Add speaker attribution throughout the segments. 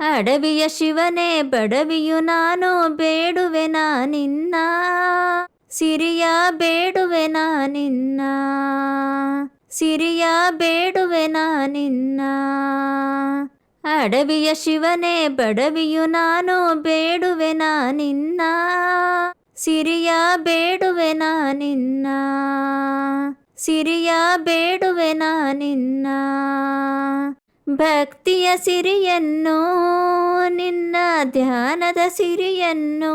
Speaker 1: ಅಡವಿಯ ಶಿವನೇ, ಬಡವಿಯು ನಾನು ಬೇಡುವೆನ ನಿನ್ನ. ಸಿರಿಯ ಬೇಡುವೆನ ನಿನ್ನ. ಸಿರಿಯ ಬೇಡುವೆನ ನಿನ್ನ. ಅಡವಿಯ ಶಿವನೇ, ಬಡವಿಯು ನಾನು ಬೇಡುವೆನ ನಿನ್ನ. ಸಿರಿಯ ಬೇಡುವೆನ ನಿನ್ನ. ಸಿರಿಯ ಬೇಡುವೆನ ನಿನ್ನ. ಭಕ್ತಿಯ ಸಿರಿಯನ್ನು, ನಿನ್ನ ಧ್ಯಾನದ ಸಿರಿಯನ್ನು.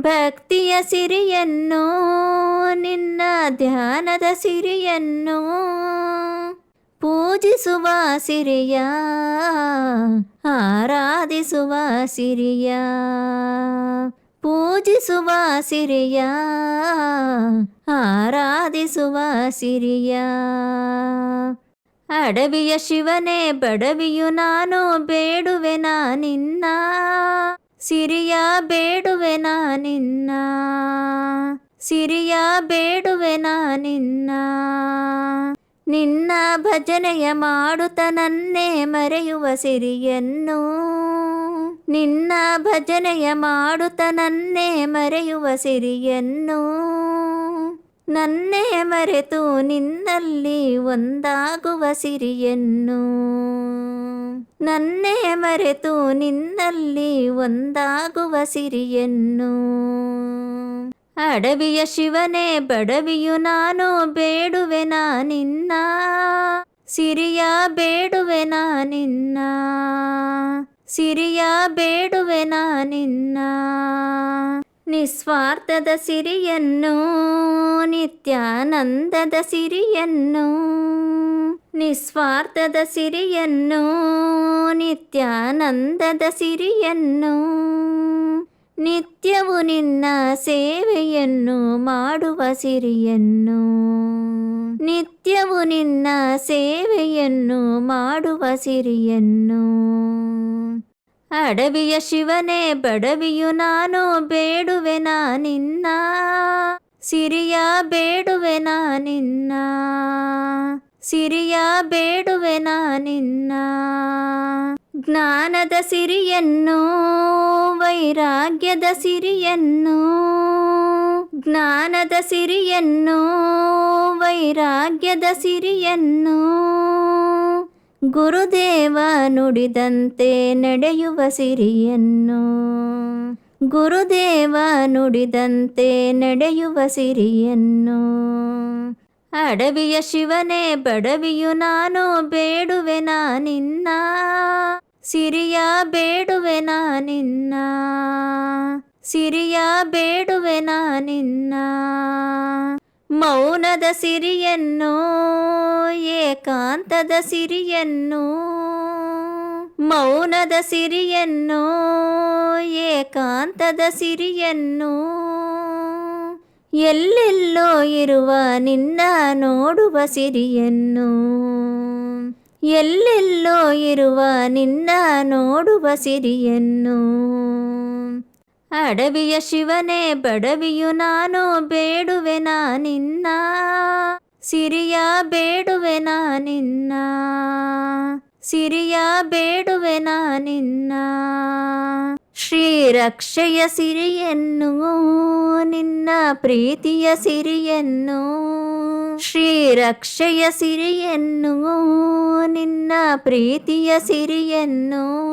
Speaker 1: ಭಕ್ತಿಯ ಸಿರಿಯನ್ನು, ನಿನ್ನ ಧ್ಯಾನದ ಸಿರಿಯನ್ನು. ಪೂಜಿಸುವ ಸಿರಿಯ, ಆರಾಧಿಸುವ ಸಿರಿಯ. ಪೂಜಿಸುವ ಸಿರಿಯ, ಆರಾಧಿಸುವ ಸಿರಿಯ. ಅಡವಿಯ ಶಿವನೇ, ಬಡವಿಯು ನಾನು, ಬೇಡುವೆ ನಿನ್ನ. ಸಿರಿಯ ಬೇಡುವೆ ನಿನ್ನ. ಸಿರಿಯ ಬೇಡುವೆ ನಿನ್ನ. ನಿನ್ನ ಭಜನೆಯ ಮಾಡುತ್ತ ನನ್ನೇ ಮರೆಯುವ ಸಿರಿಯನ್ನು. ನಿನ್ನ ಭಜನೆಯ ಮಾಡುತ್ತ ನನ್ನೇ ಮರೆಯುವ ಸಿರಿಯನ್ನು. ನನ್ನೇ ಮರೆತು ನಿನ್ನಲ್ಲಿ ಒಂದಾಗುವ ಸಿರಿಯನ್ನು. ನನ್ನೇ ಮರೆತು ನಿನ್ನಲ್ಲಿ ಒಂದಾಗುವ ಸಿರಿಯನ್ನು. ಅಡವಿಯ ಶಿವನೇ, ಬಡವಿಯು ನಾನು, ಬೇಡುವೆ ನಿನ್ನ. ಸಿರಿಯ ಬೇಡುವೆ ನಿನ್ನ. ಸಿರಿಯ ಬೇಡುವೆ ನಿನ್ನ. ನಿಸ್ವಾರ್ಥದ ಸಿರಿಯನ್ನು, ನಿತ್ಯಾನಂದದ ಸಿರಿಯನ್ನು. ನಿಸ್ವಾರ್ಥದ ಸಿರಿಯನ್ನು, ನಿತ್ಯಾನಂದದ ಸಿರಿಯನ್ನು. ನಿತ್ಯವು ನಿನ್ನ ಸೇವೆಯನ್ನು ಮಾಡುವ ಸಿರಿಯನ್ನು. ನಿತ್ಯವು ನಿನ್ನ ಸೇವೆಯನ್ನು ಮಾಡುವ ಸಿರಿಯನ್ನು. ಅಡವಿಯ ಶಿವನೇ, ಬಡವಿಯು ನಾನು, ಬೇಡುವೆ ನಿನ್ನ. ಸಿರಿಯ ಬೇಡುವೆ ನಿನ್ನ. ಸಿರಿಯ ಬೇಡುವೆ ನಿನ್ನ. ಜ್ಞಾನದ ಸಿರಿಯನ್ನು, ವೈರಾಗ್ಯದ ಸಿರಿಯನ್ನು. ಜ್ಞಾನದ ಸಿರಿಯನ್ನು, ವೈರಾಗ್ಯದ ಸಿರಿಯನ್ನು. ಗುರುದೇವ ನುಡಿದಂತೆ ನಡೆಯುವ ಸಿರಿಯನ್ನು. ಗುರುದೇವ ನುಡಿದಂತೆ ನಡೆಯುವ ಸಿರಿಯನ್ನು. ಅಡವಿಯ ಶಿವನೇ, ಬಡವಿಯು ನಾನು ಬೇಡುವೆ ನಾನಿನ್ನ. ಸಿರಿಯ ಬೇಡುವೆ ನಾನಿನ್ನ. ಸಿರಿಯ ಬೇಡುವೆ ನಿನ್ನ ಮೌನದ ಸಿರಿಯನ್ನು, ಏಕಾಂತದ ಸಿರಿಯನ್ನು, ಮೌನದ ಸಿರಿಯನ್ನು, ಏಕಾಂತದ ಸಿರಿಯನ್ನು. ಎಲ್ಲೆಲ್ಲೋ ಇರುವ ನಿನ್ನ ನೋಡುವ ಸಿರಿಯನ್ನು, ಎಲ್ಲೆಲ್ಲೋ ಇರುವ ನಿನ್ನ ನೋಡುವ ಸಿರಿಯನ್ನು. ಅಡವಿಯ ಶಿವನೇ, ಬಡವಿಯು ನಾನು, ಬೇಡುವೆ ನಿನ್ನ. ಸಿರಿಯ ಬೇಡುವೆ ನಿನ್ನ. ಸಿರಿಯ ಬೇಡುವೆ ನಿನ್ನ. ಶ್ರೀರಕ್ಷೆಯ ಸಿರಿಯನ್ನು, ನಿನ್ನ ಪ್ರೀತಿಯ ಸಿರಿಯನ್ನು. ಶ್ರೀರಕ್ಷೆಯ ಸಿರಿಯನ್ನು, ನಿನ್ನ ಪ್ರೀತಿಯ ಸಿರಿಯನ್ನು.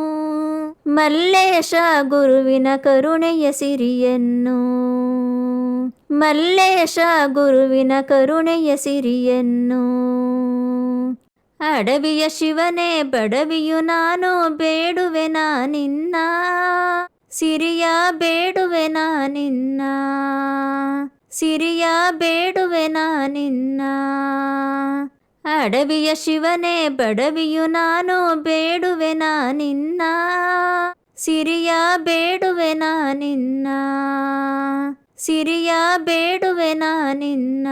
Speaker 1: ಮಲ್ಲೇಶ ಗುರುವಿನ ಕರುಣೆಯ ಸಿರಿಯನ್ನು. ಮಲ್ಲೇಶ ಗುರುವಿನ ಕರುಣೆಯ ಸಿರಿಯನ್ನು. ಅಡವಿಯ ಶಿವನೇ, ಬಡವಿಯು ನಾನು, ಬೇಡುವೆ ನಾನಿನ್ನ ಸಿರಿಯ ಬೇಡುವೆ ನಿನ್ನ. ಸಿರಿಯ ಬೇಡುವೆ ನಿನ್ನ. ಅಡವಿಯ ಶಿವನೇ ಬಡವಿಯು ನಾನು ಬೇಡುವೆನ ನಿನ್ನ. ಸಿರಿಯ ಬೇಡುವೆನ ನಿನ್ನ. ಸಿರಿಯ ಬೇಡುವೆನ ನಿನ್ನ.